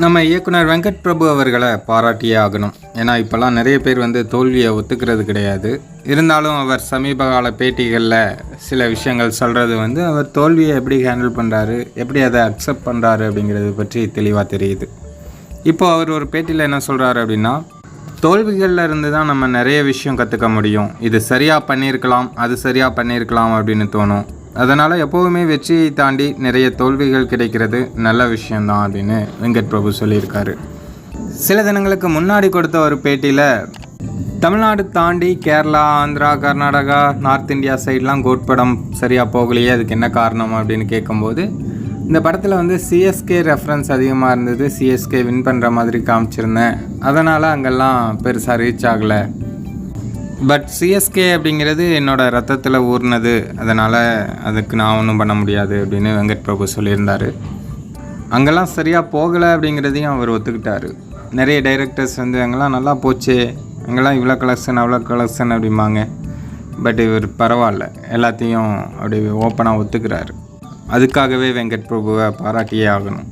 நம்ம இயக்குனர் வெங்கட் பிரபு அவர்களை பாராட்டியே ஆகணும். ஏன்னா இப்போல்லாம் நிறைய பேர் வந்து தோல்வியை ஒத்துக்கிறது கிடையாது. இருந்தாலும் அவர் சமீப கால பேட்டிகளில் சில விஷயங்கள் சொல்கிறது வந்து அவர் தோல்வியை எப்படி ஹேண்டில் பண்ணுறாரு எப்படி அதை அக்செப்ட் பண்ணுறாரு அப்படிங்கிறது பற்றி தெளிவாக தெரியுது. இப்போ அவர் ஒரு பேட்டியில் என்ன சொல்கிறாரு அப்படின்னா தோல்விகளில் இருந்து தான் நம்ம நிறைய விஷயம் கற்றுக்க முடியும். இது சரியாக பண்ணியிருக்கலாம் அது சரியாக பண்ணியிருக்கலாம் அப்படின்னு தோணும். அதனால் எப்போவுமே வெற்றியை தாண்டி நிறைய தோல்விகள் கிடைக்கிறது நல்ல விஷயந்தான் அப்படின்னு வெங்கட் பிரபு சொல்லியிருக்காரு. சில தினங்களுக்கு முன்னாடி கொடுத்த ஒரு பேட்டியில் தமிழ்நாடு தாண்டி கேரளா ஆந்திரா கர்நாடகா நார்த் இந்தியா சைட்லாம் கோட் படம் சரியாக போகலையே அதுக்கு என்ன காரணம்? அப்படின்னு கேட்கும்போது இந்த படத்தில் வந்து சிஎஸ்கே ரெஃபரன்ஸ் அதிகமாக இருந்தது. சிஎஸ்கே வின் பண்ணுற மாதிரி காமிச்சிருந்தேன். அதனால் அங்கெல்லாம் பெருசாக ரீச் ஆகலை. பட் சிஎஸ்கே அப்படிங்கிறது என்னோட ரத்தத்தில் ஊர்னது. அதனால் அதுக்கு நான் ஒன்றும் பண்ண முடியாது அப்படின்னு வெங்கட் பிரபு சொல்லியிருந்தார். அங்கெல்லாம் சரியாக போகலை அப்படிங்கிறதையும் அவர் ஒத்துக்கிட்டாரு. நிறைய டைரக்டர்ஸ் வந்து அங்கெல்லாம் நல்லா போச்சு. அங்கெல்லாம் இவ்வளோ கலெக்ஷன் அவ்வளோ கலெக்ஷன் அப்படிம்பாங்க. பட் இவர் பரவாயில்ல. எல்லாத்தையும் அப்படி ஓப்பனாக ஒத்துக்கிறாரு. அதுக்காகவே வெங்கட் பிரபுவை பாராட்டியே ஆகணும்.